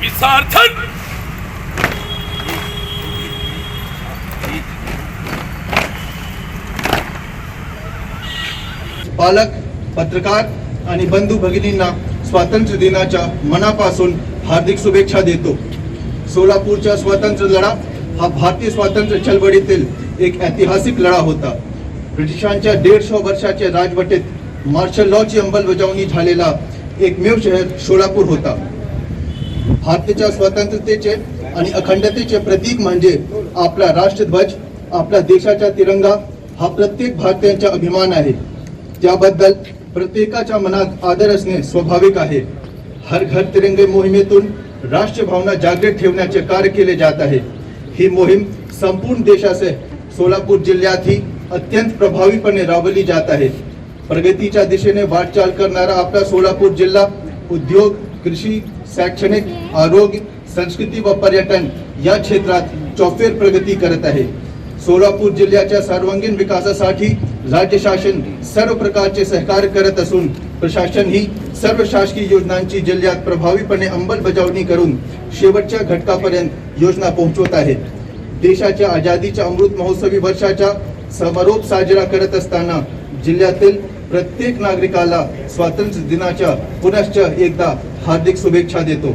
मिसार्थन पालक पत्रकार आणि बंधू भगिनींना स्वातंत्र्य दिनाच्या मनापासून हार्दिक शुभेच्छा देतो. सोलापूरचा स्वातंत्र्य लढा हा भारतीय स्वातंत्र्य चळवळीतील एक ऐतिहासिक लढा होता. ब्रिटिशांच्या दीडशे वर्षाच्या राजवटीत मार्शल लॉची अंमलबजावणी झालेला एकमेव शहर सोलापूर होता. भारताच्या स्वतंत्रतेचे आणि अखंडतेचे प्रतीक म्हणजे आपला राष्ट्रध्वज आपला देशाचा तिरंगा हा प्रत्येक भारतीयांचा अभिमान आहे. त्याबद्दल प्रत्येकाच्या मनात आदर असणे स्वाभाविक आहे. हर घर तिरंगे मोहिमेतून राष्ट्रभावना जागृत ठेवण्याचे कार्य केले जात आहे. ही मोहीम संपूर्ण देशाचे सोलापूर जिल्ह्यातही अत्यंत प्रभावीपणे राबवली जात आहे. प्रगतीच्या दिशेने वाटचाल करणारा आपला सोलापूर जिल्हा उद्योग कृषी शैक्षणिक आरोग्य संस्कृती व पर्यटन या क्षेत्रात चौफेर प्रगती करत आहे. सोलापूर जिल्ह्याच्या सर्वांगीण विकासासाठी राज्य शासन सर्व प्रकारचे सहकार्य करत असून प्रशासन ही सर्व शासकीय योजनांची जिल्ह्यात प्रभावीपणे अंमलबजावणी करून शेवटच्या घटकापर्यंत योजना पोहोचवत आहे. देशाच्या आझादीच्या अमृत महोत्सवी वर्षाचा समारोप साजरा करत असताना जिल्ह्यातील प्रत्येक नागरिकाला स्वातंत्र्य दिनाच्या पुनश्च एकदा हार्दिक शुभेच्छा देतो.